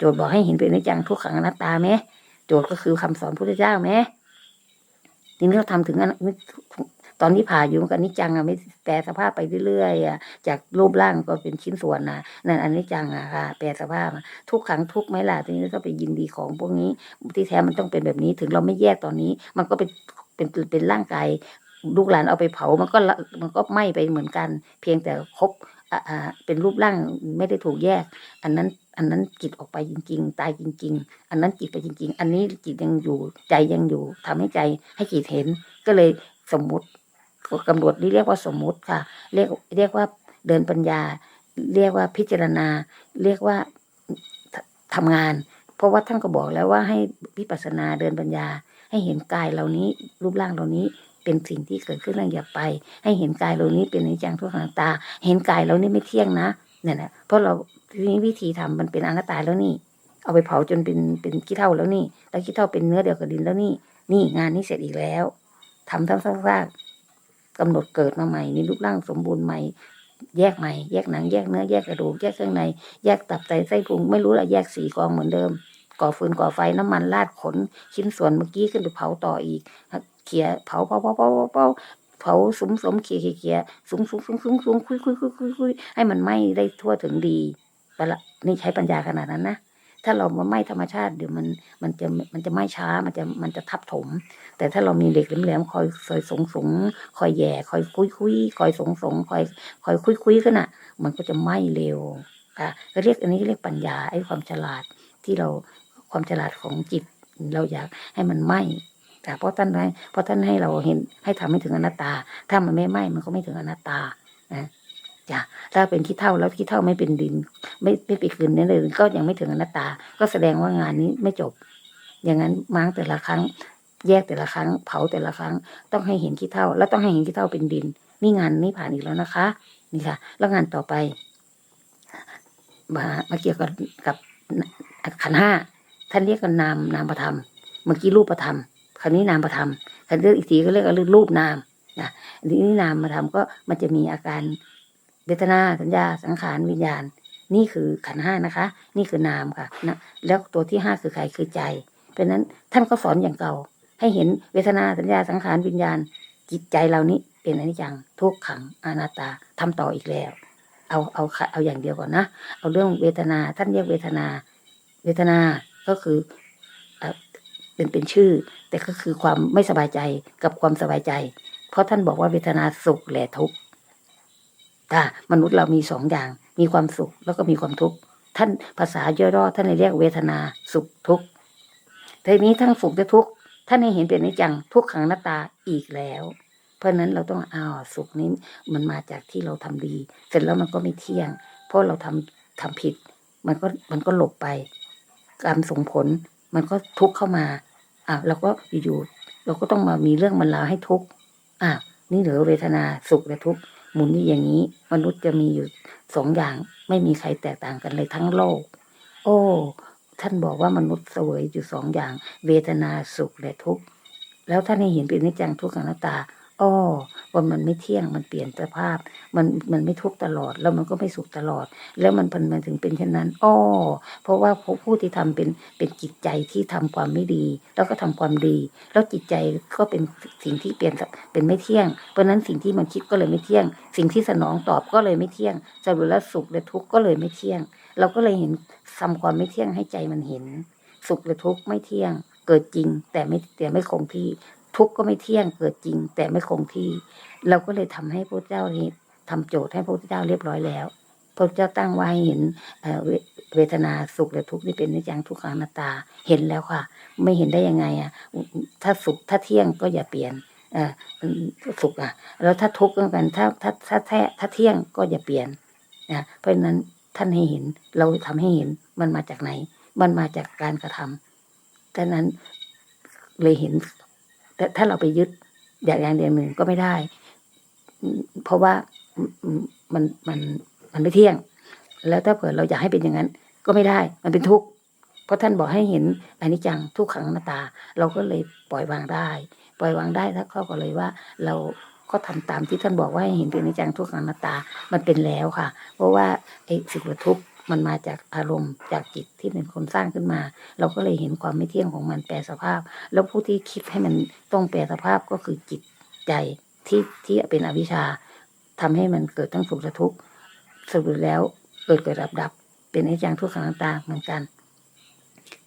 โจทย์บอกให้เห็นเป็นอนิจจังทุกขังอนัตตาไหมโจทย์ก็คือคำสอนพุทธเจ้าไหมทีนี้เราทำถึงนัตตอนนี้ผ่าอยู่มันกับนิจจังอะไม่แปลสภาพไปเรื่อยๆอะจากรูปร่างก็เป็นชิ้นส่วนนะนั่นอนิจจังอะค่ะ แปลสภาพทุกขังทุกไหมล่ะทีนี้ก็ไปยินดีของพวกนี้ที่แท้มันต้องเป็นแบบนี้ถึงเราไม่แยกตอนนี้ มันก็เป็นเป็นเป็นร่างกายลูกหลานเอาไปเผามันก็มันก็ไหม้ไปเหมือนกัน เพียงแต่ครบอ่าอ่าเป็นรูปร่างไม่ได้ถูกแยก อันนั้น อันนั้นจิตออกไปจริง ๆ ตายจริง ๆ อันนั้นจิตไปจริง ๆ อันนี้จิตยังอยู่ใจยังอยู่ทำให้ใจให้จิตเห็น ก็เลยสมมุติกำหนดนี่เรียกว่าสมมุติค่ะ เรียกเรียกว่าเดินปัญญา เรียกว่าพิจารณา เรียกว่าททำงาน เพราะว่าท่านก็บอกแล้วว่าให้วิปัสนาเดินปัญญา ให้เห็นกายเหล่านี้รูปร่างเหล่านี้เป็นสิ่งที่เกิดขึ้นแล้วอย่าไป ให้เห็นกายเหล่านี้เป็นอนิจจังทุกขังตตาเห็นกายเหล่านี้ไม่เที่ยงนะ เนี่ยนะเพราะเราทีนี้วิธีทำมันเป็นอนัตตาแล้วนี่ เอาไปเผาจนเป็นเป็นขี้เถ้าแล้วนี่ แล้วขี้เถ้าเป็นเนื้อเดียวกับดินแล้วนี่ นี่งานนี้เสร็จอีกแล้วทำทั้งซากๆกำหนดเกิดมาใหม่มีรูปร่างสมบูรณ์ใหม่ แยกใหม่ แยกหนัง แยกเนื้อ แยกกระดูก แยกเครื่องใน แยกตับไตไส้พุง ไม่รู้ละแยกสีกองเหมือนเดิม ก่อฟืนก่อไฟน้ำมันราดขน ชิ้นส่วนเมื่อกี้ขึ้นไปเผาต่ออีกเขี่ยเผาเผาเผาเผาเผา เผาสุมสมเขี่ยเขี่ยสุมสุมสุมสุมสุมคุยคุยคุยคุยคุยให้มันไหม้ได้ทั่วถึงดีไปละนี่ใช้ปัญญาขนาดนั้นนะถ้าเรามาไหม้ธรรมชาติเดี๋ยวมันมันจะมันจะไหม้ช้ามันจะมันจะทับถม แต่ถ้าเรามีเหล็กแหลมๆคอยคอยสงสงคอยแย่คอยคุยคุยคอยสงสงคอยคอยคุยคุยกันอะ มันก็จะไหม้เร็วค่ะก็เรียกอันนี้เรียกปัญญาไอ้ความฉลาดที่เราความฉลาดของจิตเราอยากให้มันไหม้ แต่เพราะท่านให้เพราะท่านให้เราเห็นให้ทำให้ถึงอนัตตา ถ้ามันไม่ไหม้มันก็ไม่ถึงอนัตตานะจ้ะถ้าเป็นขี้เท่าแล้วขี้เท่าไม่เป็นดิน ไม่ไม่ไปคืนนี้เลยก็ยังไม่ถึงอนัตตา ก็แสดงว่างานนี้ไม่จบ อย่างนั้นม้างแต่ละครั้ง แยกแต่ละครั้ง เผาแต่ละครั้ง ต้องให้เห็นขี้เท่า แล้วต้องให้เห็นขี้เท่าเป็นดิน นี่งานนี้ผ่านอีกแล้วนะคะ นี่ค่ะ แล้วงานต่อไปมามาเกี่ยวกับกับขันห้าท่านเรียกกันนามนามประธรรมเมื่อกี้รูปประธรรม คราวนี้นามประธรรมคราวนี้อีกทีก็เรียกว่ารูปนามนะอันนี้นามประธรรมก็มันจะมีอาการเวทนาสัญญาสังขารวิญญาณ นี่คือขันห้านะคะ นี่คือนามค่ะนะแล้วตัวที่ห้าคือใครคือใจ เพราะนั้นท่านก็สอนอย่างเก่า ให้เห็นเวทนาสัญญาสังขารวิญญาณ จิตใจเรานี้เป็นอนิจจังทุกขังอนัตตาทำต่ออีกแล้ว เอาเอาเอาอย่างเดียวก่อนนะ เอาเรื่องเวทนาท่านเรียกเวทนา เวทนาก็คือ เป็นเป็นชื่อ แต่ก็คือความไม่สบายใจกับความสบายใจ เพราะท่านบอกว่าเวทนาสุขและทุกข์ถ้ามนุษย์เรามีสองอย่าง มีความสุขแล้วก็มีความทุกข์ท่านภาษาย่อๆท่านเลยเรียกเวทนาสุขทุกข์ทีนี้ทั้งสุขและทุกข์ท่านให้เห็นเป็นนิจังทุกขังหน้าตาอีกแล้ว เพราะนั้นเราต้องเอาสุขนี้มันมาจากที่เราทำดี เสร็จแล้วมันก็ไม่เที่ยง เพราะเราทำทำผิด มันก็มันก็หลบไปกรรมส่งผลมันก็ทุกข์เข้ามา อะเราก็อยู่ๆเราก็ต้องมามีเรื่องมันราวให้ทุกข์อะนี่เหลือเวทนาสุขและทุกข์หมุนนี่อย่างนี้ มนุษย์จะมีอยู่สองอย่าง ไม่มีใครแตกต่างกันเลยทั้งโลก โอ้ท่านบอกว่ามนุษย์เสวยอยู่สองอย่าง เวทนาสุขและทุกข์แล้วท่านให้เห็นเป็นนิจจังทุกขังหน้าตา อ้อว่ามันไม่เที่ยงมันเปลี่ยนสภาพ มันมันไม่ทุกตลอด แล้วมันก็ไม่สุขตลอด แล้วมันมันมันถึงเป็นเช่นนั้นอ้อเพราะว่าผู้ที่ทำเป็นเป็นจิตใจที่ทำความไม่ดี แล้วก็ทำความดี แล้วจิตใจก็เป็นสิ่งที่เปลี่ยนเป็นไม่เที่ยง เพราะนั้นสิ่งที่มันคิดก็เลยไม่เที่ยง สิ่งที่สนองตอบก็เลยไม่เที่ยงสรุปแล้วสุขและทุกข์ก็เลยไม่เที่ยง เราก็เลยเห็นทำความไม่เที่ยงให้ใจมันเห็น สุขและทุกข์ไม่เที่ยงเกิดจริงแต่ไม่แต่ไม่คงที่ ทุกข์ก็ไม่เที่ยงเกิดจริง แต่ไม่คงที่ เราก็เลยทำให้พระเจ้านี้ทำโจทย์ให้พระเจ้าเรียบร้อยแล้วพระเจ้าตั้งไว้เห็นเเวเวทนาสุขและทุกข์นี่เป็นนิจังทุกขังนัตาเห็นแล้วค่ะ ไม่เห็นได้ยังไงอะถ้าสุขถ้าเที่ยงก็อย่าเปลี่ยนอ่อสุขอะ แล้วถ้าทุกข์ก็เหมือนกันถ้าถ้าถ้าแท้ถ้าเที่ยงก็อย่าเปลี่ยนนะเพราะฉะนั้นท่านให้เห็นเราทำให้เห็นมันมาจากไหน มันมาจากการกระทำดังนั้นเลยเห็น แต่ถ้าเราไปยึดอย่างอย่างเดียวหนึ่งก็ไม่ได้ เพราะว่ามันมันมันไม่เที่ยง แล้วถ้าเผื่อเราอยากให้เป็นอย่างนั้น ก็ไม่ได้ มันเป็นทุกข์เพราะท่านบอกให้เห็นอนิจจังทุกขังอนัตตา เราก็เลยปล่อยวางได้ ปล่อยวางได้ถ้าเข้าก็เลยว่า เราก็ทำตามที่ท่านบอกว่าให้เห็นเป็นอนิจจังทุกขังอนัตตา มันเป็นแล้วค่ะ เพราะว่าไอ้สุขและทุกข์ มันมาจากอารมณ์จากจิตที่เป็นคนสร้างขึ้นมา เราก็เลยเห็นความไม่เที่ยงของมันแปรสภาพ แล้วผู้ที่คิดให้มันต้องแปรสภาพก็คือจิตใจที่ที่เป็นอวิชชาทำให้มันเกิดทั้งสุขและทุกข์สรุปแล้วเกิดเกิดดับดับ เป็นไอนิจจังทุกขังตตาเหมือนกัน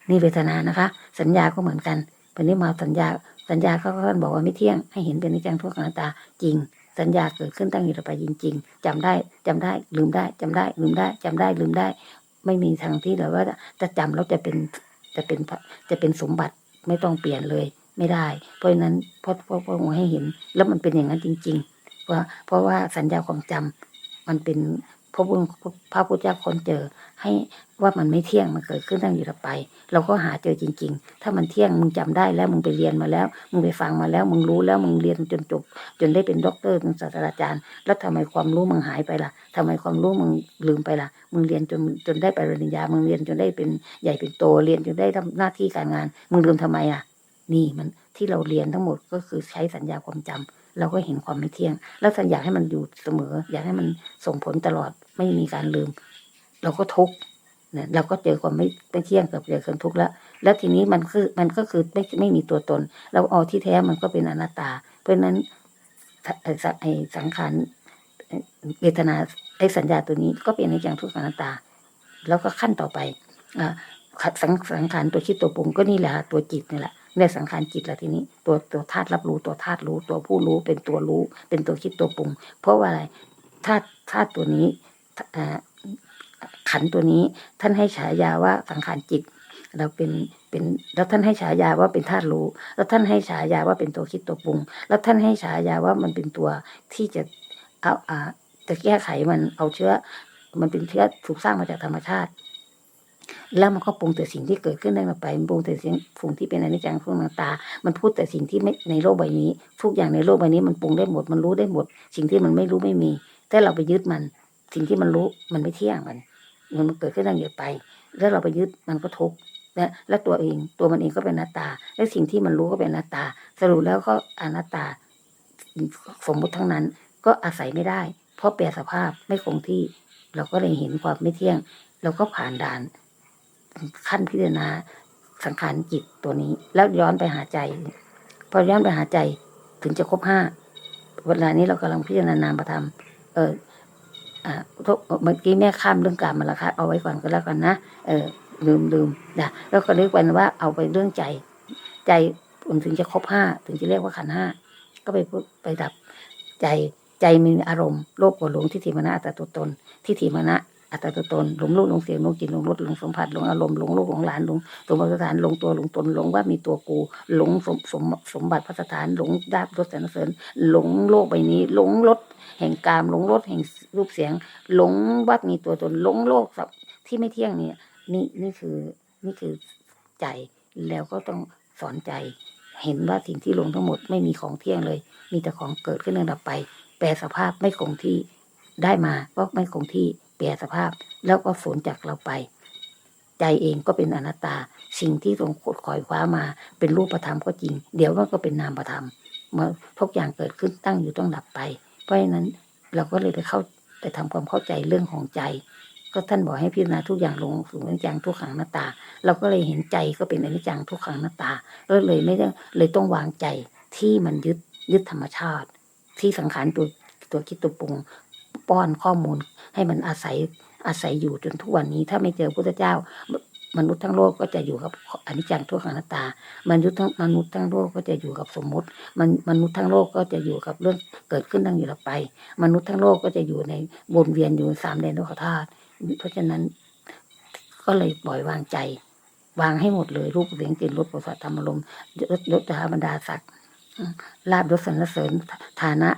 นี่เวทนานะคะ สัญญาก็เหมือนกันวันนี้มาสัญญาสัญญาเขาก็บอกว่าไม่เที่ยงให้เห็นเป็นไอนิจจังทุกขังตาจริง สัญญาเกิดขึ้นตั้งอยู่ต่อไปจริง ๆจำได้จำได้ลืมได้จำได้ลืมได้จำได้ลืมได้ ไม่มีทางที่แบบว่าจะจำแล้วจะเป็นจะเป็นจะเป็นสมบัติไม่ต้องเปลี่ยนเลยไม่ได้ เพราะนั้นพราะเพราะเพราะให้เห็น แล้วมันเป็นอย่างนั้นจริง ๆ เพราะเพราะว่าสัญญาความจำมันเป็น พระพุทธพระพุทธเจ้าคนเจอ ให้ว่ามันไม่เที่ยงมันเกิดขึ้นตั้งอยู่ต่อไป เราก็หาเจอจริง ๆ ถ้ามันเที่ยงมึงจำได้แล้วมึงไปเรียนมาแล้ว มึงไปฟังมาแล้ว มึงรู้แล้วมึงเรียนจนจบ จนได้เป็นด็อกเตอร์เป็นศาสตราจารย์ แล้วทำไมความรู้มึงหายไปล่ะทำไมความรู้มึงลืมไปล่ะ มึงเรียนจนจนได้ปริญญา มึงเรียนจนได้เป็นใหญ่เป็นโตเรียนจนได้ทำหน้าที่การงาน มึงลืมทำไมอะ นี่มันที่เราเรียนทั้งหมดก็คือใช้สัญญาความจำ เราก็เห็นความไม่เที่ยง แล้วสัญญาให้มันอยู่เสมอ อยากให้มันส่งผลตลอดไม่มีการลืม เราก็ทุกข์เนี่ยเราก็เจอความไม่ไม่เที่ยงกับเจอความทุกข์แล้ว แล้วทีนี้มันคือมันก็คือไม่ไม่มีตัวตน เราเอาที่แท้มันก็เป็นอนัตตา เพราะนั้นไอ้สังขารเวทนาไอ้สัญญาตัวนี้ก็เป็นอนิจจังทุกขังอนัตตา แล้วก็ขั้นต่อไปอ่าสังสังขารตัวคิดตัวปรุงก็นี่แหละตัวจิตนี่แหละ ในสังขารจิตแหละทีนี้ ตัวตัวธาตุรับรู้ตัวธาตุรู้ ตัวผู้รู้เป็นตัวรู้ เป็นตัวคิดตัวปรุง เพราะว่าอะไรธาตุธาตุตัวนี้ขันตัวนี้ท่านให้ฉายาว่าสังขารจิต เราเป็นเป็นแล้วท่านให้ฉายาว่าเป็นธาตุรู้ แล้วท่านให้ฉายาว่าเป็นตัวคิดตัวปรุง แล้วท่านให้ฉายาว่ามันเป็นตัวที่จะเอาอ่าจะแก้ไขมันเอาเชื้อ มันเป็นเชื้อถูกสร้างมาจากธรรมชาติ แล้วมันก็ปรุงแต่สิ่งที่เกิดขึ้นได้มาไปมันปรุงแต่สิ่งฝุ่งที่เป็นอนิจจังทุกขังนัตตา มันพูดแต่สิ่งที่ไม่ในโลกใบนี้ ทุกอย่างในโลกใบนี้มันปรุงได้หมด มันรู้ได้หมด สิ่งที่มันไม่รู้ไม่มี แต่เราไปยึดมัน สิ่งที่มันรู้มันไม่เที่ยงมัน มันเกิดขึ้นตั้งอยู่ไป แล้วเราไปยึดมันก็ทุกข์และและตัวเองตัวมันเองก็เป็นอนัตตา และสิ่งที่มันรู้ก็เป็นอนัตตา สรุปแล้วก็อนัตตา สมมุติทั้งนั้นก็อาศัยไม่ได้ เพราะแปรสภาพไม่คงที่ เราก็เลยเห็นความไม่เที่ยง เราก็ผ่านด่าน ขั้นพิจารณาสังขารจิตตัวนี้ แล้วย้อนไปหาใจ พอย้อนไปหาใจถึงจะครบห้าเวลานี้เรากำลังพิจารณานามประธรรมเอออ่าทุกเมื่อกี้แม่ข้ามเรื่องการมาแล้วค่ะเอาไว้ก่อนก็แล้วกันนะเออลืมลืมนะแล้วก็เรียกวันว่าเอาไปเรื่องใจ ใจมันถึงจะครบห้าถึงจะเรียกว่าขันห้าก็ไปพูดไปดับใจใจมีอารมณ์โลภโกรธหลงทิฏฐิมานะอัตตาตัวตนทิฏฐิมานะ อัตตาตัวตนหลงรูปหลงเสียงหลงกลิ่นหลงรสหลงสัมผัสหลงอารมณ์หลงโลกหลงหลานหลงสมบัติสถานหลงตัวหลงตนหลงว่ามีตัวกูหลงสมสมสมบัติพระสถานหลงดาบรสสรรเสริญหลงโลกใบนี้ หลงรสแห่งกามหลงรสแห่งรูปเสียง หลงว่ามีตัวตนหลงโลกสับที่ไม่เที่ยงเนี่ยนี่นี่คือนี่คือใจแล้วก็ต้องสอนใจ เห็นว่าสิ่งที่ลงทั้งหมดไม่มีของเที่ยงเลย มีแต่ของเกิดขึ้นแล้วดับไป แปรสภาพไม่คงที่ได้มาก็ไม่คงที่ แปรสภาพ แล้วก็สูญจากเราไป ใจเองก็เป็นอนัตตา สิ่งที่ทรงขดขอยคว้ามา เป็นรูปธรรมก็จริง เดี๋ยวมันก็เป็นนามธรรมเมื่อทุกอย่างเกิดขึ้นตั้งอยู่ต้องดับไป เพราะฉะนั้นเราก็เลยไปเข้าไปทำความเข้าใจเรื่องของใจ ก็ท่านบอกให้พิจารณาทุกอย่างลงสู่อนิจจังทุกขังอนัตตา เราก็เลยเห็นใจก็เป็นอนิจจังทุกขังอนัตตาก็เลยไม่ได้เลยต้องวางใจที่มันยึดยึดธรรมชาติ ที่สังขารตัวตัวคิดตัวปรุง ป้อนข้อมูลให้มันอาศัยอาศัยอยู่จนทุกวันนี้ ถ้าไม่เจอพุทธเจ้ามนุษย์ทั้งโลกก็จะอยู่กับอนิจจังทุกขังนัตตา มนุษย์ทั้งมนุษย์ทั้งโลกก็จะอยู่กับสมมติ มันมนุษย์ทั้งโลกก็จะอยู่กับเรื่องเกิดขึ้นตั้งอยู่แล้วไป มนุษย์ทั้งโลกก็จะอยู่ในวนเวียนอยู่สามแดนโลกธาตุเพราะฉะนั้นก็เลยปล่อยวางใจ วางให้หมดเลยรูปเสียงกลิ่นรสประสาทธรรมอารมณ์ยศยศถาบรรดาศักดิ์ลาบยศสรรเสริญฐานะ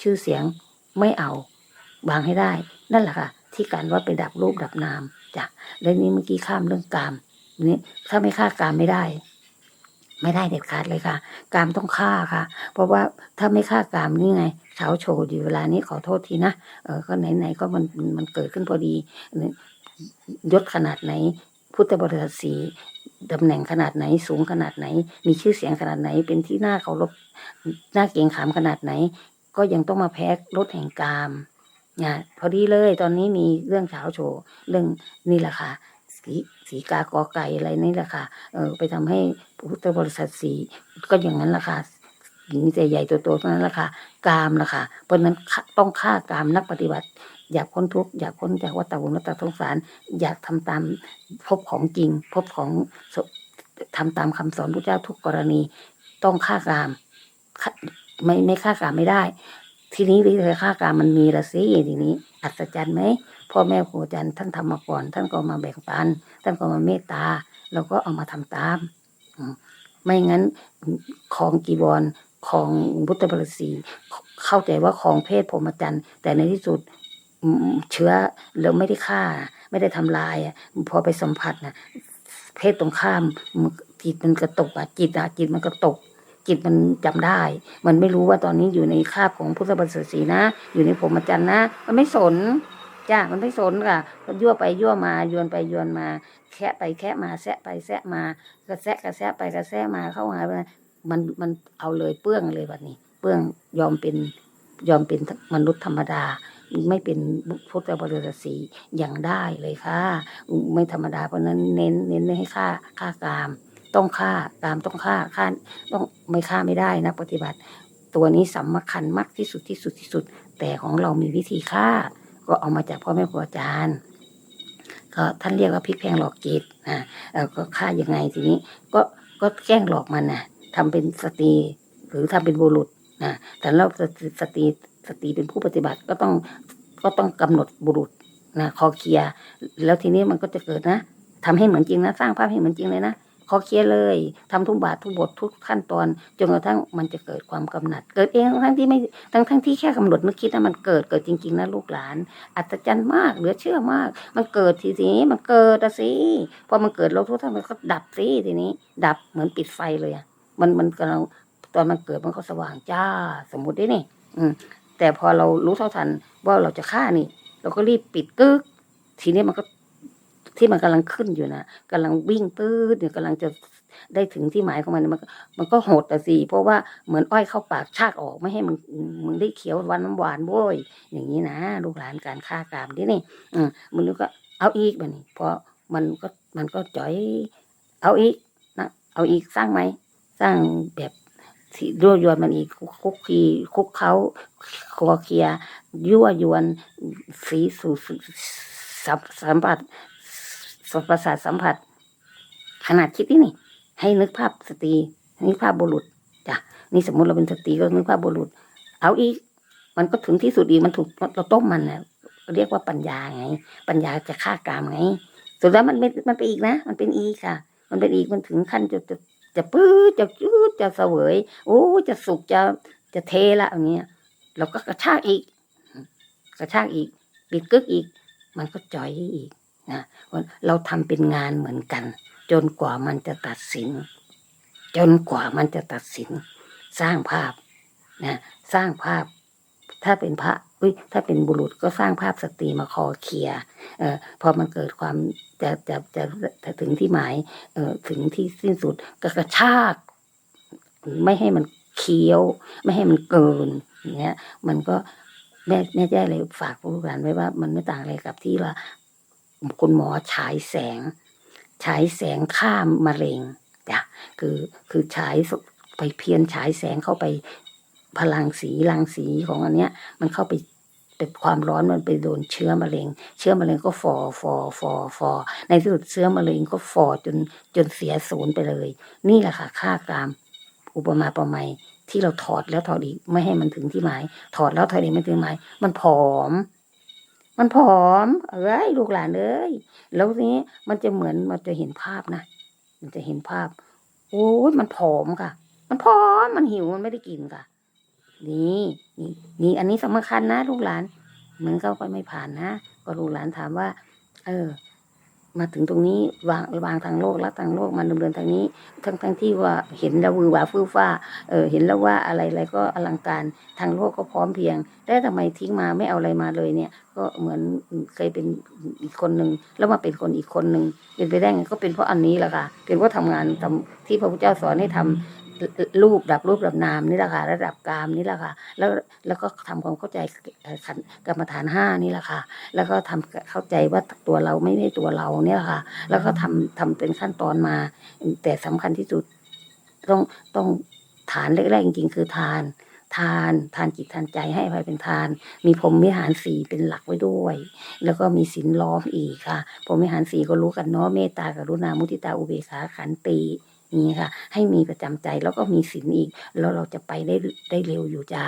ชื่อเสียงไม่เอา วางให้ได้ นั่นแหละค่ะ ที่การว่าไปดับรูปดับนามจ้ะแล้วนี้เมื่อกี้ข้ามเรื่องกามนี่ถ้าไม่ฆ่ากามไม่ได้ ไม่ได้เด็ดขาดเลยค่ะ กามต้องฆ่าค่ะ เพราะว่าถ้าไม่ฆ่ากามนี่ไงเช้าโชว์อยู่เวลานี้ขอโทษทีนะเออก็ไหนๆก็มันมันเกิดขึ้นพอดียศขนาดไหน พุทธบริษัทสีตำแหน่งขนาดไหนสูงขนาดไหน มีชื่อเสียงขนาดไหน เป็นที่น่าเคารพน่าเกรงขามขนาดไหน ก็ยังต้องมาแพ้รถแห่งกาม นะพอดีเลยตอนนี้มีเรื่องเช้าโชว์ เรื่องนี่แหละค่ะสีสีกากอไก่อะไรนี่แหละค่ะเออไปทำให้พุทธบริษัทสีก็อย่างนั้นแหละค่ะหญิงใจใหญ่ตัวโตเท่านั้นแหละค่ะกามละค่ะ เพราะนั้นต้องฆ่ากามนักปฏิบัติ อยากพ้นทุกข์อยากพ้นจากวัฏฏะวงวัฏฏะสงสาร อยากทำตามพบของจริง พบของสทำตามคำสอนพระเจ้าทุกกรณี ต้องฆ่ากามไม่ไม่ฆ่ากามไม่ได้ ทีนี้วิธีฆ่ากามมันมีละสิทีนี้ อัศจรรย์ไหมพ่อแม่ครูอาจารย์ท่านทำมาก่อน ท่านก็มาแบ่งปัน ท่านก็มาเมตตาเราก็เอามาทำตามไม่งั้นของกีวรของพุทธบริษีเข้าใจว่าของเพศพรหมจรรย์แต่ในที่สุดเชื้อเราไม่ได้ฆ่า ไม่ได้ทำลายพอไปสัมผัสนะเพศตรงข้ามจิตมันกระตกอะจิตอะจิตมันกระตก จิตมันจำได้ มันไม่รู้ว่าตอนนี้อยู่ในคาบของพุทธบริษัทสีนะ อยู่ในพรหมจรรย์นะ มันไม่สนจ้ามันไม่สนค่ะก็ยั่วไปยั่วมาโยนไปโยนมา แคะไปแคะมาแซะไปแซะมากระแซะกระแซะไปกระแซะมาเข้าหามันมันเอาเลยเปื้องเลยแบบนี้ เปื้องยอมเป็นยอมเป็นมนุษย์ธรรมดา ไม่เป็นพุทธบริษัทสีอย่างได้เลยค่ะ ไม่ธรรมดาเพราะนั้นเน้นเน้นให้ฆ่าฆ่ากาม ต้องฆ่ากามต้องฆ่าฆ่าต้องไม่ฆ่าไม่ได้นะปฏิบัติ ตัวนี้สำคัญมากที่สุดที่สุดที่สุด แต่ของเรามีวิธีฆ่า ก็เอามาจากพ่อแม่ครูอาจารย์ก็ท่านเรียกว่าพริกแพงหลอกจิตนะเอ่อก็ฆ่ายังไงทีนี้ ก็ก็แกล้งหลอกมันนะทำเป็นสตรีหรือทำเป็นบุรุษนะแต่เราสตรีสตรีสตีเป็นผู้ปฏิบัติก็ต้องก็ต้องกำหนดบุรุษนะคอเคลีย แล้วทีนี้มันก็จะเกิดนะทำให้เหมือนจริงนะ สร้างภาพให้เหมือนจริงเลยนะ คอเคลียร์เลยทำทุกบาททุกบททุกขั้นตอนจนกระทั่งมันจะเกิดความกำหนัด เกิดเองทั้งที่ไม่ทั้งทั้งที่แค่กำหนดนึกคิดนะมันเกิดเกิดจริงๆนะลูกหลาน อัศจรรย์มากเหลือเชื่อมาก มันเกิดทีนี้มันเกิดอะสิพอมันเกิดเราทุกท่านมันก็ดับสิทีนี้ ดับเหมือนปิดไฟเลยอะมันมันกำลังตอนมันเกิดมันก็สว่างจ้าสมมุติได้นี่ อืมแต่พอเรารู้เท่าทันว่าเราจะฆ่านี่ เราก็รีบปิดกึกทีนี้มันก็ ที่มันกำลังขึ้นอยู่นะกำลังวิ่งปื้ดเนี่ยกำลังจะได้ถึงที่หมายของมันมันมันก็หดอะสิเพราะว่าเหมือนอ้อยเข้าปากชากออกไม่ให้มันมึงได้เขียววานน้ำหวานโว้ยอย่างนี้นะลูกหลานการฆ่ากามที่นี่อืมันก็เอาอีกแบบนี้เพราะมันก็มันก็จ่อยเอาอีกนะเอาอีกสร้างไหมสร้างแบบยั่วยวนมันอีกคุกคีคุกเขาคอเคลียยั่วยวนสีสู่สัมสัมผัส สัมประสาทสัมผัส ขนาดคิดนี่นี่ ให้นึกภาพสตรีนึกภาพบุรุษจ้ะนี่สมมติเราเป็นสตรีก็นึกภาพบุรุษ เอาอีก มันก็ถึงที่สุดอีกมันถูกเราต้มมันนะเรียกว่าปัญญาไง ปัญญาจะฆ่ากามไงสุดแล้วมันไม่มันไปอีกนะ มันเป็นอีกค่ะ มันเป็นอีกมันถึงขั้นจะจะจะปื้ดจะจืดจะเสวย โอ้จะสุกจะจะเทละอย่างเงี้ยเราก็กระชากอีก กระชากอีก ปิดกึกอีก มันก็จ่อยอีก นะเราทำเป็นงานเหมือนกัน จนกว่ามันจะตัดสิน จนกว่ามันจะตัดสิน สร้างภาพนะสร้างภาพ ถ้าเป็นพระอุ้ยถ้าเป็นบุรุษก็สร้างภาพสตรีมาคอเคลียเอ่อพอมันเกิดความจะจะจะจะถึงที่หมายเอ่อถึงที่สิ้นสุดก็กระชาก ไม่ให้มันเคี้ยว ไม่ให้มันเกินอย่างเงี้ยมันก็แม่แม่แจ้เลยฝากผู้ลูกหลานไว้ว่ามันไม่ต่างอะไรกับที่ว่า คุณหมอฉายแสง ฉายแสงข้ามมะเร็งจ้ะคือคือฉายไปเพียนฉายแสงเข้าไปพลังสีรังสีของอันเนี้ย มันเข้าไปเป็นความร้อนมันไปโดนเชื้อมะเร็ง เชื้อมะเร็งก็ฟอฟอฟอฟอในที่สุดเชื้อมะเร็งก็ฟอจนจนเสียศูนย์ไปเลย นี่แหละค่ะค่ากรามอุปมาประไมยที่เราถอดแล้วถอดอีกไม่ให้มันถึงที่หมาย ถอดแล้วถอดอีกไม่ถึงหมาย มันผอม มันผอมเอ้ยลูกหลานเอ้ยแล้วทีนี้มันจะเหมือนมันจะเห็นภาพนะมันจะเห็นภาพ โอ้ยมันผอมค่ะ มันผอมมันหิวมันไม่ได้กินค่ะ นี่นี่นี่อันนี้สำคัญนะ ลูกหลาน เหมือนเขาไปไม่ผ่านนะก็ลูกหลานถามว่า เออ มาถึงตรงนี้วางวางทางโลกแล้วทางโลกมันดำเนินทางนี้ ทั้งทั้งที่ว่าเห็นแล้ววือหวาฟื้อฟ้าเออเห็นแล้วว่าอะไรอะไรก็อลังการทางโลกก็พร้อมเพียงแต่ทำไมทิ้งมาไม่เอาอะไรมาเลยเนี่ย ก็เหมือนเคยเป็นอีกคนหนึ่งแล้วมาเป็นคนอีกคนหนึ่งเป็นไปได้ไงก็เป็นเพราะอันนี้แหละค่ะเป็นเพราะทำงานทำที่พระพุทธเจ้าสอนให้ทำ รูปดับรูปดับนามนี่แหละค่ะระดับกามนี่แหละค่ะ แล้วแล้วก็ทำความเข้าใจขันกรรมฐานห้านี่แหละค่ะ แล้วก็ทำเข้าใจว่าตัวเราไม่ได้ตัวเราเนี่ยค่ะ แล้วก็ทำทำเป็นขั้นตอนมา แต่สำคัญที่สุดต้องต้องฐานแรกๆจริงๆคือทานทานทานจิตทานใจให้อภัยเป็นทาน มีพรหมิหารสี่เป็นหลักไว้ด้วย แล้วก็มีศีลล้อมอีกค่ะพรหมิหารสี่ก็รู้กันเนาะเมตตากรุณามุทิตาอุเบกขาขันติ นี่ค่ะ ให้มีประจำใจแล้วก็มีศีลอีก แล้วเราจะไปได้ได้เร็วอยู่จ้า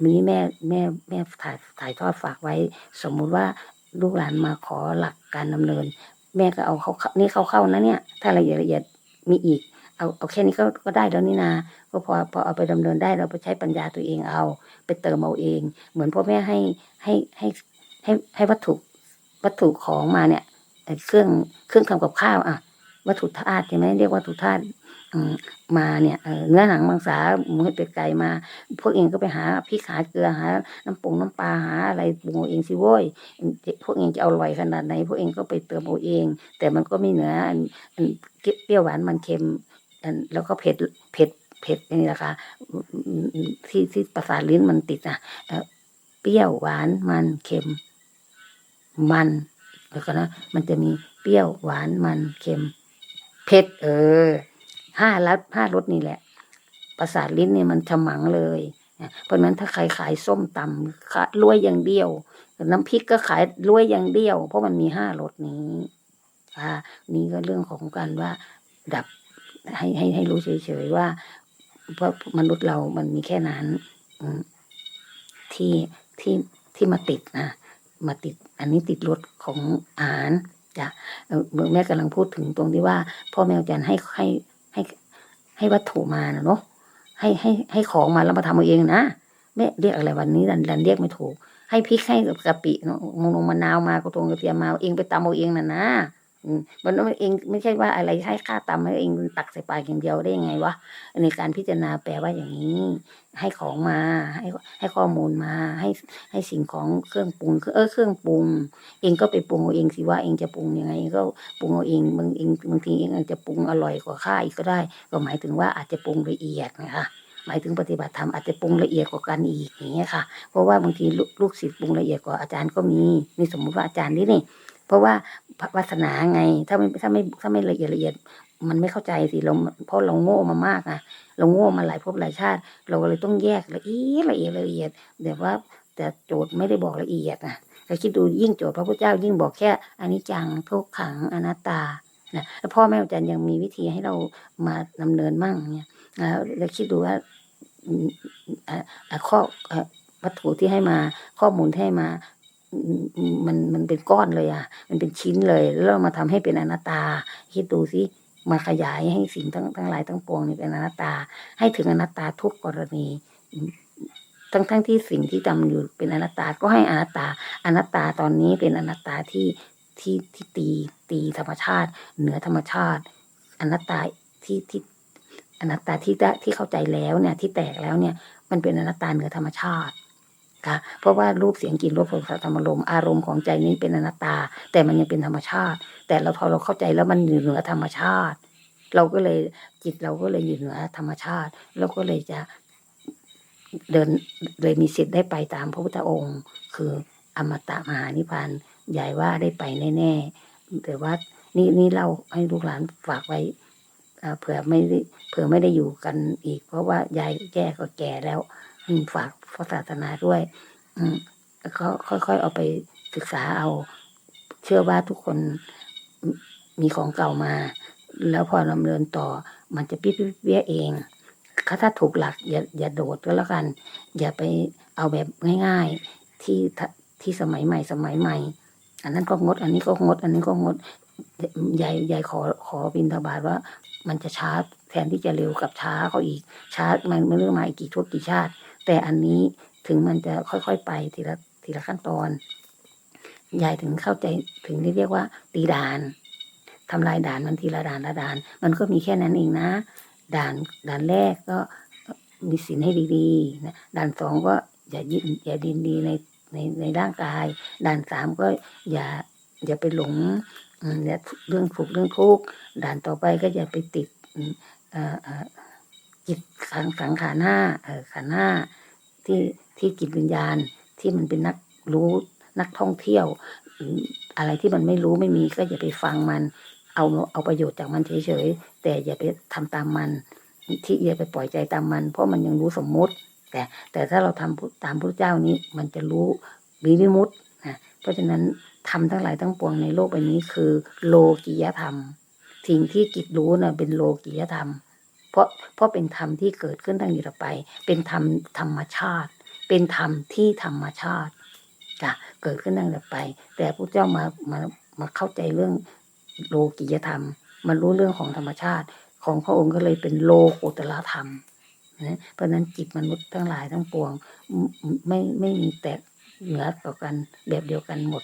วันนี้แม่แม่แม่ถ่ายถ่ายทอดฝากไว้ สมมุติว่าลูกหลานมาขอหลักการดำเนิน แม่ก็เอาเขานี่เข้าเข้าๆนะเนี่ย ถ้าละเอียละเอียดมีอีก เอาเอาแค่นี้ก็ก็ได้แล้วนี่นาก็พอพอเอาไปดำเนินได้เราไปใช้ปัญญาตัวเองเอา ไปเติมเอาเอง เหมือนพ่อแม่ให้ให้ให้ให้ให้วัตถุวัตถุของมาเนี่ยเครื่องเครื่องทำกับข้าวอะ วัตถุธาตุใช่ไหมเรียกวัตถุธาตุมาเนี่ยเนื้อหนังมังสาหมูเห็ดเป็ดไก่มา พวกเองก็ไปหาพริกหาเกลือหา น้ำปรุงน้ำปลาหาอะไรปรุงเองสิโว้ยพวกเองจะเอาอร่อยขนาดไหนพวกเองก็ไปเติมเอาเอง แต่มันก็ไม่เหนืออันเปรี้ยวหวานมันเค็มอันแล้วก็เผ็ดเผ็ดเผ็ดนี่แหละค่ะที่ที่ประสาทลิ้นมันติดอะเปรี้ยวหวานมันเค็ม มันแล้วก็นะมันจะมีเปรี้ยวหวานมันเค็ม เผ็ดเออห้ารสห้ารสนี่แหละ ประสาทลิ้นเนี่ยมันฉมังเลยนะเพราะฉะนั้นถ้าใครขายส้มตำขายรวยอย่างเดียว น้ำพริกก็ขายรวยอย่างเดียว เพราะมันมีห้ารสนี้อ่านี่ก็เรื่องของการว่า ดับให้ให้ให้รู้เฉยๆว่าว่าะมนุษย์เรามันมีแค่นั้นที่ที่ที่มาติดนะมาติด อันนี้ติดรสของอาหาร จ้ะเอ่อแม่กำลังพูดถึงตรงที่ว่า พ่อแม่อาจารย์ให้ให้ให้ให้วัตถุมานะเนาะให้ให้ให้ของมาแล้วมาทำเอาเองนะแม่เรียกอะไรวันนี้ดันดันเรียกไม่ถูก ให้พริกให้กะปิเนาะมงลงมะนาวมากระตงกระเทียมมาเองไปตำเอาเองน่ะนะ มันมันเองไม่ใช่ว่าอะไรให้ค่าตำให้เองตักใส่ปากอย่างเดียวได้ยังไงวะในการพิจารณาแปลว่าอย่างนี้ ให้ของมา ให้ให้ข้อมูลมา ให้ให้สิ่งของเครื่องปรุงเออเครื่องปรุง เองก็ไปปรุงเอาเองสิว่าเองจะปรุงยังไงก็ปรุงเอาเองบางเองบางทีเองอาจจะปรุงอร่อยกว่าข้าอีกก็ได้ ก็หมายถึงว่าอาจจะปรุงละเอียดนะคะหมายถึงปฏิบัติธรรมอาจจะปรุงละเอียดกว่ากันอีกอย่างเงี้ยค่ะ เพราะว่าบางทีลูกลูกศิษย์ปรุงละเอียดกว่าอาจารย์ก็มีนี่สมมุติว่าอาจารย์นี่นี่ เพราะว่าวาสนาไง ถ้าไม่ถ้าไม่ถ้าไม่ละเอียดละเอียด มันไม่เข้าใจสิเราเพราะเราโง่มามากนะเราโง่มาหลายภพหลายชาติ เราก็เลยต้องแยกละเอียดละเอียดละเอียดแต่ว่าแต่โจทย์ไม่ได้บอกละเอียดนะแต่คิดดูยิ่งโจทย์พระพุทธเจ้ายิ่งบอกแค่อนิจจังทุกขังอนัตตานะแล้วพ่อแม่อาจารย์ยังมีวิธีให้เรามาดำเนินมั่งเนี่ยแล้วคิดดูว่าอ่าข้อวัตถุที่ให้มาข้อมูลที่ให้มา มันมันเป็นก้อนเลยอะ มันเป็นชิ้นเลย แล้วเรามาทำให้เป็นอนัตตา คิดดูสิมาขยายให้สิ่งทั้งทั้งหลายทั้งปวงนี่เป็นอนัตตา ให้ถึงอนัตตาทุกกรณี ทั้งทั้งที่สิ่งที่ทำอยู่เป็นอนัตตา ก็ให้อนัตตา อนัตตาตอนนี้เป็นอนัตตาที่ที่ที่ตีตีธรรมชาติ เหนือธรรมชาติ อนัตตาที่ที่อนัตตาที่ได้ที่เข้าใจแล้วเนี่ยที่แตกแล้วเนี่ย มันเป็นอนัตตาเหนือธรรมชาติ ค่ะเพราะว่ารูปเสียงกลิ่นรสโผฏฐัพพธรรมารมอารมณ์ของใจนี้เป็นอนัตตา แต่มันยังเป็นธรรมชาติ แต่เราพอเราเข้าใจแล้วมันอยู่เหนือธรรมชาติ เราก็เลยจิตเราก็เลยอยู่เหนือธรรมชาติ เราก็เลยจะเดินเลยมีสิทธิ์ได้ไปตามพระพุทธองค์ คืออมตะมหานิพพานใหญ่ว่าได้ไปแน่ๆแต่ว่านี่นี่เราให้ลูกหลานฝากไว้เผื่อไม่เผื่อไม่ได้อยู่กันอีก เพราะว่ายายแก่ก็แก่แล้ว ฝากพระศาสนาด้วย อืมแล้วก็ค่อยๆเอาไปศึกษาเอา เชื่อว่าทุกคนมีของเก่ามา แล้วพอดำเนินต่อ มันจะปิ๊บเบี้ยเองถ้าถูกหลักอย่าอย่าโดดก็แล้วกัน อย่าไปเอาแบบง่าย ๆที่ทะที่สมัยใหม่สมัยใหม่ อันนั้นก็งด อันนี้ก็งด อันนี้ก็งดยายยายขอขอบินทบาทว่า มันจะช้าแทนที่จะเร็วกับช้าเขาอีกช้ามันไม่รู้มาอีกกี่ทุกกี่ชาติ แต่อันนี้ถึงมันจะค่อยๆไปทีละทีละขั้นตอน ยายถึงเข้าใจถึงที่เรียกว่า ตีด่านทำลายด่านมันทีละด่านละด่าน มันก็มีแค่นั้นเองนะ ด่านด่านแรกก็มีศีลให้ดีๆนะด่านสองก็อย่ายินอย่าดินดีในในในร่างกาย ด่านสามก็อย่าอย่าไปหลงอืมอย่าเรื่องถูกเรื่องทุกข์ด่านต่อไปก็อย่าไปติดอืมเอ่อเอ่อ จิตสังสังขารห้าเออขันธ์ห้าที่ที่จิตวิญญาณที่มันเป็นนักรู้นักท่องเที่ยวอืมอะไรที่มันไม่รู้ไม่มีก็อย่าไปฟังมัน เอาเอาประโยชน์จากมันเฉยๆแต่อย่าไปทำตามมัน ที่อย่าไปปล่อยใจตามมัน เพราะมันยังรู้สมมุติ แต่แต่ถ้าเราทำตามพระเจ้านี้มันจะรู้วิริมุตนะเพราะฉะนั้นทำทั้งหลายทั้งปวงในโลกใบนี้คือ โลกิยธรรมสิ่งที่จิตรู้น่ะเป็นโลกิยธรรม เพราะเพราะเป็นธรรมที่เกิดขึ้นตั้งอยู่ต่อไป เป็นธรรมธรรมชาติ เป็นธรรมที่ธรรมชาติจ้ะเกิดขึ้นตั้งแต่ไป แต่พระเจ้ามามามาเข้าใจเรื่องโลกิยธรรมมารู้เรื่องของธรรมชาติ ของพระองค์ก็เลยเป็นโลกุตละธรรมนะเพราะนั้นจิตมนุษย์ทั้งหลายทั้งปวงไม่ไม่ไม่มีแตกเหนือต่อกันแบบเดียวกันหมด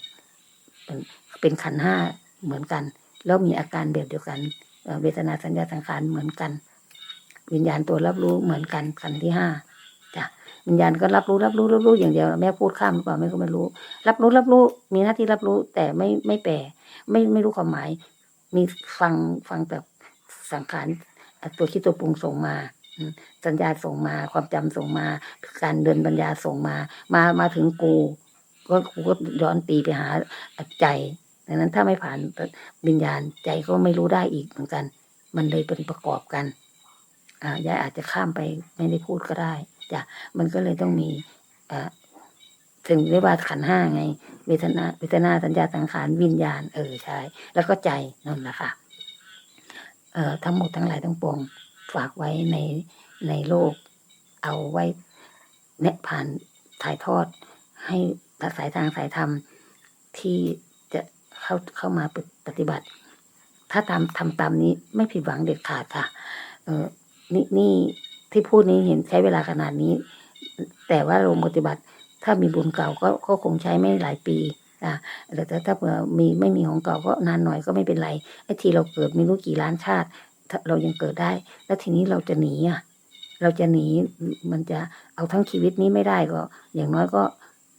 เป็นเป็นขันห้าเหมือนกัน แล้วมีอาการแบบเดียวกัน เวทนาสัญญาสังขารเหมือนกัน วิญญาณตัวรับรู้เหมือนกันขันที่ห้าจ้ะวิญญาณก็รับรู้รับรู้รับรู้อย่างเดียว แม่พูดข้ามหรือเปล่าแม่ก็ไม่รู้ รับรู้รับรู้มีหน้าที่รับรู้แต่ไม่ไม่แปลไม่ไม่รู้ความหมาย มีฟังฟังแต่สังขารตัวคิดตัวปรุงส่งมาสัญญาส่งมาความจำส่งมา การเดินปัญญาส่งมา มามาถึงกูก็กูก็ย้อนตีไปหาใจดังนั้นถ้าไม่ผ่านวิญญาณใจก็ไม่รู้ได้อีกเหมือนกัน มันเลยเป็นประกอบกัน ยายอาจจะข้ามไปไม่ได้พูดก็ได้จ้ะมันก็เลยต้องมีถึงเรียกว่าขันห้าไง เวทนาเวทนาสัญญาสังขารวิญญาณเออใช่แล้วก็ใจนั่นแหละค่ะเอ่อทั้งหมดทั้งหลายทั้งปวงฝากไว้ในในโลก เอาไว้เนะผ่านถ่ายทอด ให้สายทางสายธรรมที่จะเข้าเข้ามาปฏิบัติ ถ้าทำทำตามนี้ไม่ผิดหวังเด็ดขาดค่ะ เออ นี่นี่ที่พูดนี้เห็นใช้เวลาขนาดนี้ แต่ว่าลงปฏิบัติถ้ามีบุญเก่าก็ก็คงใช้ไม่หลายปีอะแต่ถ้าเผื่อมีไม่มีของเก่าก็นานหน่อยก็ไม่เป็นไรไอ้ทีเราเกิดไม่รู้กี่ล้านชาติ เรายังเกิดได้ แล้วทีนี้เราจะหนีอะเราจะหนีมันจะเอาทั้งชีวิตนี้ไม่ได้ก็ อย่างน้อยก็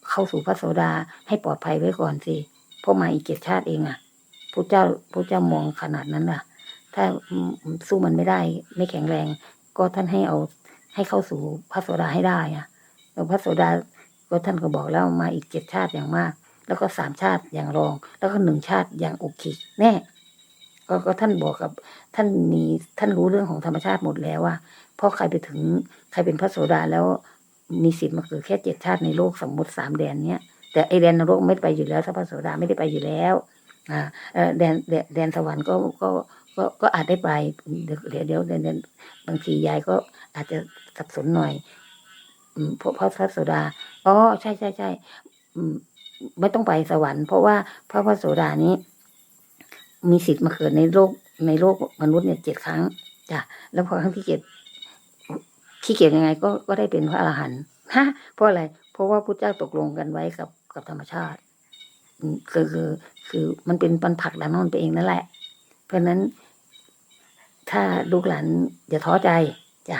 เข้าสู่พระโสดาให้ปลอดภัยไว้ก่อนสิเพราะมาอีกเจ็ดชาติเองอะพระเจ้าพระเจ้ามองขนาดนั้นล่ะ ถ้าสู้มันไม่ได้ ไม่แข็งแรง ก็ท่านให้เอาให้เข้าสู่พระโสดาให้ได้อะแล้วพระโสดาก็ท่านก็บอกแล้วมาอีกเจ็ดชาติอย่างมาก แล้วก็สามชาติอย่างรอง แล้วก็หนึ่งชาติอย่างอุกิแน่ก็ก็ท่านบอกกับท่านมีท่านรู้เรื่องของธรรมชาติหมดแล้วว่าเพราะใครไปถึงใครเป็นพระโสดาแล้วมีสิทธิ์มาเกิดแค่เจ็ดชาติในโลกสมมติสามแดนเนี้ยแต่ไอแดนนรกไม่ได้ไปอยู่แล้วถ้าพระโสดาไม่ได้ไปอยู่แล้วอ่าแดนแดนแดนสวรรค์ก็ก็ ก็ก็อาจได้ไปเดี๋ยวเดี๋ยวเดี๋ยวเรียวเดี๋ยวบางทียายก็อาจจะสับสนหน่อยอืมเพราะเพราะพระโสดาอ๋อใช่ใช่ใช่อืมไม่ต้องไปสวรรค์เพราะว่าพระพระโสดานี้ มีสิทธิ์มาเกิดในโลกในโลกมนุษย์เนี่ยเจ็ดครั้งจ้ะแล้วพอครั้งที่เจ็ดขี้เกียจยังไงก็ก็ได้เป็นพระอรหันต์ฮะเพราะอะไร เพราะว่าพุทธเจ้าตกลงกันไว้กับกับธรรมชาติคือคือคือมันเป็นปันผักดันนนไปเองนั่นแหละ เพราะนั้น ถ้าลูกหลานอย่าท้อใจจ้ะ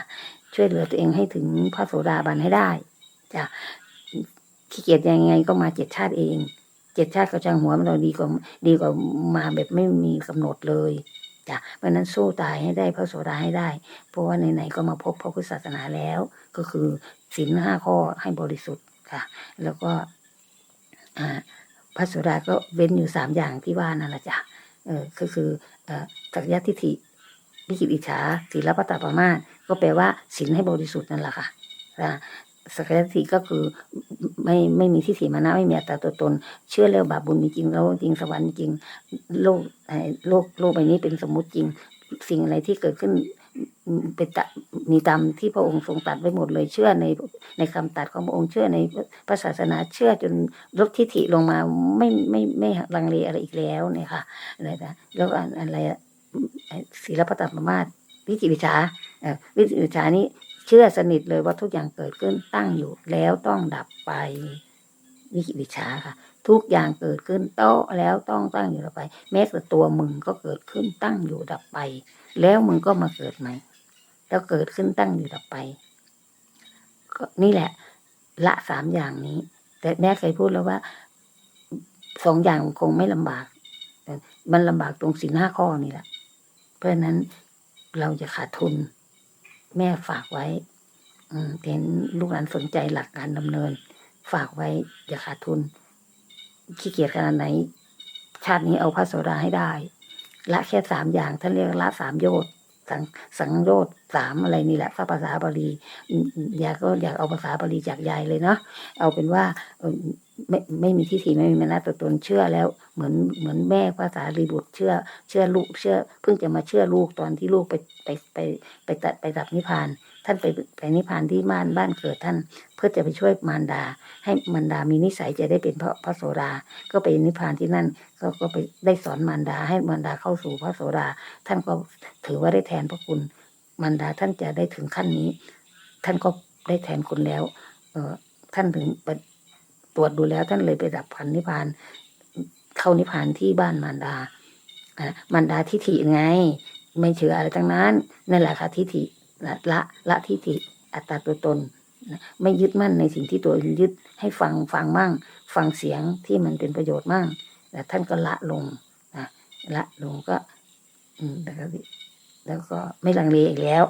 ช่วยเหลือตัวเองให้ถึงพระโสดาบันให้ได้จ้ะขี้เกียจยังไงก็มาเจ็ดชาติเอง เจ็ดชาติก็ช่างหัวมันเราดีกว่าดีกว่ามาแบบไม่มีกำหนดเลยจ้ะเพราะนั้นสู้ตายให้ได้พระโสดาให้ได้ เพราะว่าไหนๆก็มาพบพระพุทธศาสนาแล้ว ก็คือศีลห้าข้อให้บริสุทธิ์ค่ะ แล้วก็พระโสดาก็เว้นอยู่สามอย่างที่ว่านั่นแหละจ้ะเออก็คือเอ่อสักยะทิฏฐิ วิกิตอิจฉาศีลปตปรามาสก็แปลว่าศีลให้บริสุทธิ์นั่นแหละค่ะนะสักยะทิก็คือไม่ไม่มีทิฏฐิมานะไม่มีอัตตาตัวตน เชื่อแล้วบาปบุญมีจริงแล้วจริงสวรรค์จริงโลกโลกโลกใบนี้เป็นสมมุติจริง สิ่งอะไรที่เกิดขึ้นเป็นตมีตามที่พระองค์ทรงตัดไว้หมดเลยเชื่อในในคำตัดของพระองค์เชื่อในพระศาสนาเชื่อจนลดทิฏฐิลงมาไม่ไม่ไม่ลังเลอะไรอีกแล้วเนี่ยค่ะอะไรนะแล้วอะไร ศีลปตปรามาสวิจิตรวิชาวิจิวิชานี้เชื่อสนิทเลยว่าทุกอย่างเกิดขึ้นตั้งอยู่ แล้วต้องดับไปวิจิวิชาค่ะ ทุกอย่างเกิดขึ้นโตแล้วต้องตั้งอยู่ดับไป แม้แต่ตัวมึงก็เกิดขึ้นตั้งอยู่ดับไป แล้วมึงก็มาเกิดใหม่แล้วเกิดขึ้นตั้งอยู่ดับไปก็นี่แหละ ละสามอย่างนี้ แต่แม่เคยพูดแล้วว่าสองอย่างคงไม่ลำบากแต่มันลำบากตรงสินห้าข้อนี่แหละ เพราะนั้นเราจะขาดทุน แม่ฝากไว้เห็นลูกหลานสนใจหลักการดำเนิน ฝากไว้อย่าขาดทุน ขี้เกียจขนาดไหน ชาตินี้เอาพระโสดาให้ได้ ละแค่สามอย่างท่านเรียกละสามโยชน์สังสังโยชน์สามอะไรนี่แหละภาษาบาลีอยากก็อยากเอาภาษาบาลีจากยายเลยเนาะเอาเป็นว่า ไม่ไม่มีที่ถีไม่มีมานะตัวตนเชื่อแล้ว เหมือนเหมือนแม่ภาษารีบุตรเชื่อ เชื่อลูกเชื่อ เพิ่งจะมาเชื่อลูกตอนที่ลูกไปไปไปไปตัดไปดับนิพพาน ท่านไปไปนิพพานที่บ้านบ้านเกิดท่าน เพื่อจะไปช่วยมารดา ให้มารดามีนิสัยจะได้เป็นพระพระโสดา ก็ไปนิพพานที่นั่น ก็ก็ไปได้สอนมารดา ให้มารดาเข้าสู่พระโสดา ท่านก็ถือว่าได้แทนพระคุณมารดาท่านจะได้ถึงขั้นนี้ ท่านก็ได้แทนคุณแล้ว เออท่านถึงไป ตรวจดูแล้วท่านเลยไปดับพันนิพพานเข้านิพพานที่บ้านมารดาอะมารดาทิฏฐิไง ไม่เชื่ออะไรทั้งนั้นนั่นแหละค่ะทิฏฐิละละละทิฏฐิอัตตาตัวตนไม่ยึดมั่นในสิ่งที่ตัวยึดให้ฟังฟังมั่ง ฟังเสียงที่มันเป็นประโยชน์มั่งแต่ท่านก็ละลงนะละลงก็ อืมแล้วก็แล้วก็ไม่ลังเลอีกแล้ว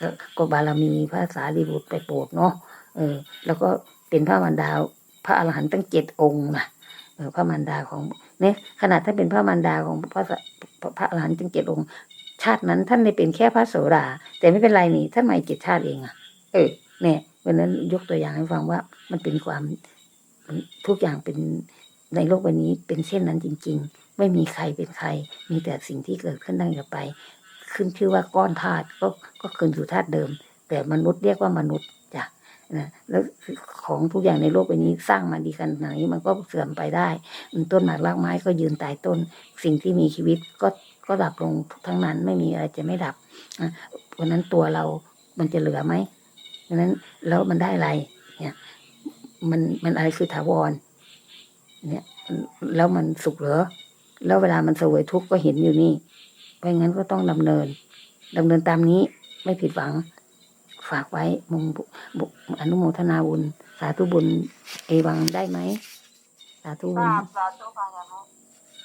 ก็ก็บารมีพระสารีบุตรไปโปรดเนาะเออ แล้วก็ เป็นพระมารดาพระอรหันต์ตั้งเจ็ดองค์นะพระมารดาของเนี่ยขนาดท่านเป็นพระมารดาของพระพระอรหันต์ตั้งเจ็ดองค์ ชาตินั้นท่านได้เป็นแค่พระโสดาแต่ไม่เป็นไรนี่ท่านมาเจ็ดชาติเองอะ เออเนี่ยวันนั้นยกตัวอย่างให้ฟังว่ามันเป็นความทุกอย่างเป็นในโลกใบนี้เป็นเช่นนั้นจริง ๆ ไม่มีใครเป็นใคร มีแต่สิ่งที่เกิดขึ้นตั้งอยู่ไป ขึ้นชื่อว่าก้อนธาตุก็ก็คืนสู่ธาตุเดิม แต่มนุษย์เรียกว่ามนุษย์ นะแล้วของทุกอย่างในโลกใบนี้สร้างมาดีขนาดไหนมันก็เสื่อมไปได้ต้นหมากรากไม้ก็ยืนตายต้น สิ่งที่มีชีวิตก็ก็ดับลงทั้งนั้นไม่มีอะไรจะไม่ดับเพราะนั้นตัวเรามันจะเหลือไหมเพราะฉะนั้นแล้วมันได้อะไร เนี่ย มันมันอะไรคือถาวร เนี่ยแล้วมันสุขเหรอแล้วเวลามันเสวยทุกข์ก็เห็นอยู่นี่เพราะงั้นก็ต้องดำเนินดำเนินตามนี้ไม่ผิดหวัง ฝากไว้มุงบุบุอนุโมทนาบุญ สาธุบุญ เอวังได้ไหม สาธุบุญสาธุค่ะ